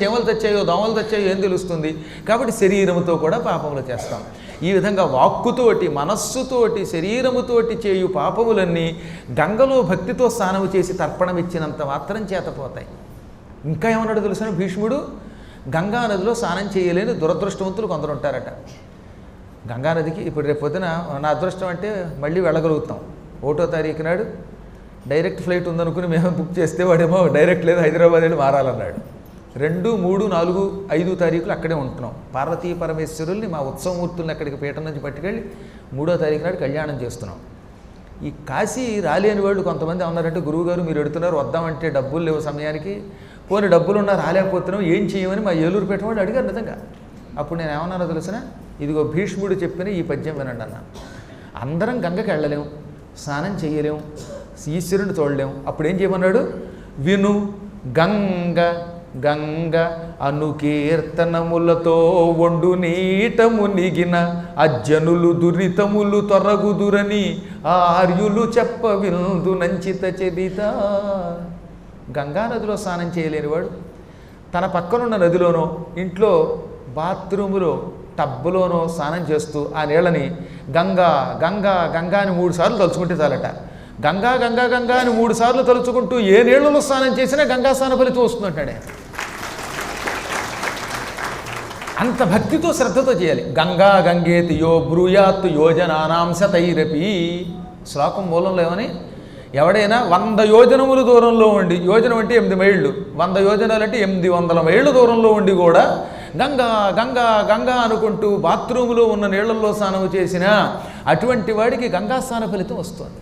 చెమలు తెచ్చాయో దోమలు తెచ్చాయో ఏం తెలుస్తుంది? కాబట్టి శరీరముతో కూడా పాపములు చేస్తాం. ఈ విధంగా వాక్కుతోటి మనస్సుతోటి శరీరముతోటి చేయు పాపములన్నీ గంగలో భక్తితో స్నానము చేసి తర్పణం ఇచ్చినంత మాత్రం చేతపోతాయి ఇంకా ఏమన్నాడు తెలుసిన భీష్ముడు గంగా నదిలో స్నానం చేయలేని దురదృష్టవంతులు కొందరు ఉంటారట. గంగా నదికి ఇప్పుడు రేపు పొద్దున నా అదృష్టం అంటే మళ్ళీ వెళ్ళగలుగుతాం. ఒకటో తారీఖు నాడు డైరెక్ట్ ఫ్లైట్ ఉందనుకుని మేము బుక్ చేస్తే వాడేమో డైరెక్ట్ లేదు హైదరాబాద్ వెళ్ళి మారాలన్నాడు. రెండు మూడు నాలుగు ఐదు తారీఖులు అక్కడే ఉంటున్నాం. పార్వతీ పరమేశ్వరుల్ని మా ఉత్సవమూర్తుల్ని అక్కడికి పీఠం నుంచి పట్టుకెళ్ళి మూడో తారీఖు నాడు కళ్యాణం చేస్తున్నాం. ఈ కాశీ రాలేని వాళ్ళు కొంతమంది ఉన్నారంటే గురువుగారు మీరు ఎడుతున్నారు వద్దామంటే డబ్బులు లేవు సమయానికి. పోనీ డబ్బులు ఉన్నా రాలేకపోతున్నాం ఏం చేయమని మా ఏలూరు పెట్టిన వాళ్ళు అడిగారు నిజంగా. అప్పుడు నేను ఏమన్నానో తెలిసిన ఇదిగో భీష్ముడు చెప్పిన ఈ పద్యం వినండి అన్న. అందరం గంగకి వెళ్ళలేము స్నానం చేయలేం ఈశ్వరుని చూడలేం. అప్పుడు ఏం చేయమన్నాడు? విను గంగ గంగ అనుకీర్తనములతో వండు నీట మునిగిన అజ్జనులు దురితములు తొరగుదురని ఆర్యులు చెప్పవిందు నంచిత చెదిత గంగా నదిలో స్నానం చేయలేనివాడు తన పక్కనున్న నదిలోనో ఇంట్లో బాత్రూములో టబ్బులోనో స్నానం చేస్తూ ఆ నీళ్ళని గంగా గంగా గంగా అని మూడు సార్లు తలుచుకుంటే చాలట. గంగా గంగా గంగా అని మూడు సార్లు తలుచుకుంటూ ఏ నీళ్ళలో స్నానం చేసినా గంగా స్నాన ఫలితం వస్తుందంటాడే అంత భక్తితో శ్రద్ధతో చేయాలి. గంగా గంగేతి యో బ్రూయాత్ యోజనానాంశ తైరపి శ్లోకం మూలంలో ఏమని? ఎవడైనా వంద యోజనములు దూరంలో ఉండి యోజనం అంటే ఎనిమిది మైళ్ళు వంద యోజనాలు అంటే ఎనిమిది వందల మైళ్ళు దూరంలో ఉండి కూడా గంగా గంగా గంగా అనుకుంటూ బాత్రూములో ఉన్న నీళ్ళలో స్నానం చేసిన అటువంటి వాడికి గంగా స్నాన ఫలితం వస్తుంది.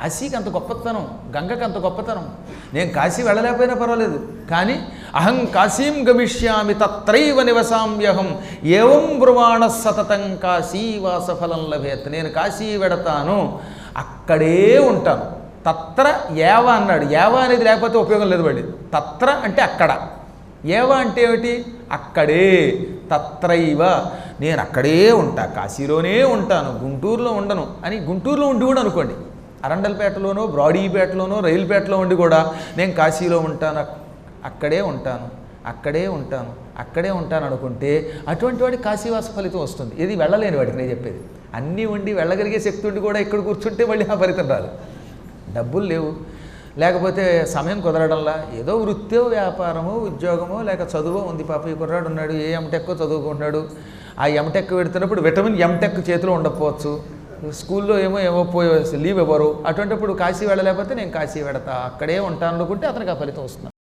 కాశీకి అంత గొప్పతనం గంగకి అంత గొప్పతనం. నేను కాశీ వెళ్ళలేకపోయినా పర్వాలేదు. కానీ అహం కాశీం గమిష్యామి తత్రైవ నివసామ్యహం ఏవం బ్రువాణ సతతం కాశీవాసఫలం లభేత్. నేను కాశీ వెడతాను అక్కడే ఉంటాను. తత్ర ఏవ అన్నాడు. ఏవ అనేది లేకపోతే ఉపయోగం లేదు వాడి తత్ర అంటే అక్కడ. ఏవ అంటే ఏమిటి? అక్కడే. తత్రైవ. నేను అక్కడే ఉంటా. కాశీలోనే ఉంటాను. గుంటూరులో ఉండను. అని గుంటూరులో ఉండి కూడా అనుకోండి. అరండల్పేటలోనో బ్రాడీపేటలోనో రైలుపేటలో ఉండి కూడా నేను కాశీలో ఉంటాను. అక్కడే ఉంటాను. అక్కడే ఉంటాను. అక్కడే ఉంటాను అనుకుంటే అటువంటి వాడికి కాశీవాస ఫలితం వస్తుంది. ఇది వెళ్ళలేని వాడికి నేను చెప్పేది. అన్నీ ఉండి వెళ్ళగలిగే శక్తి ఉండి కూడా ఇక్కడ కూర్చుంటే మళ్ళీ ఆ ఫలితం రాదు. డబ్బులు లేవు. లేకపోతే సమయం కుదరడంలా. ఏదో వృత్తో వ్యాపారమో ఉద్యోగమో లేక చదువో ఉంది. పాప ఈ కుర్రాడు ఉన్నాడు. ఏ ఎంటెక్కో చదువుకుంటున్నాడు? ఆ ఎంటెక్ పెడుతున్నప్పుడు విటమిన్ ఎంటెక్ చేతిలో ఉండకపోవచ్చు. స్కూల్లో ఏమో ఏమో పోయే లీవ్ ఇవ్వరు. అటువంటిప్పుడు కాశీ వెళ్ళలేకపోతే నేను కాశీ వెడతా. అక్కడే ఉంటాను అనుకుంటే అతనికి ఆ ఫలితం వస్తుంది.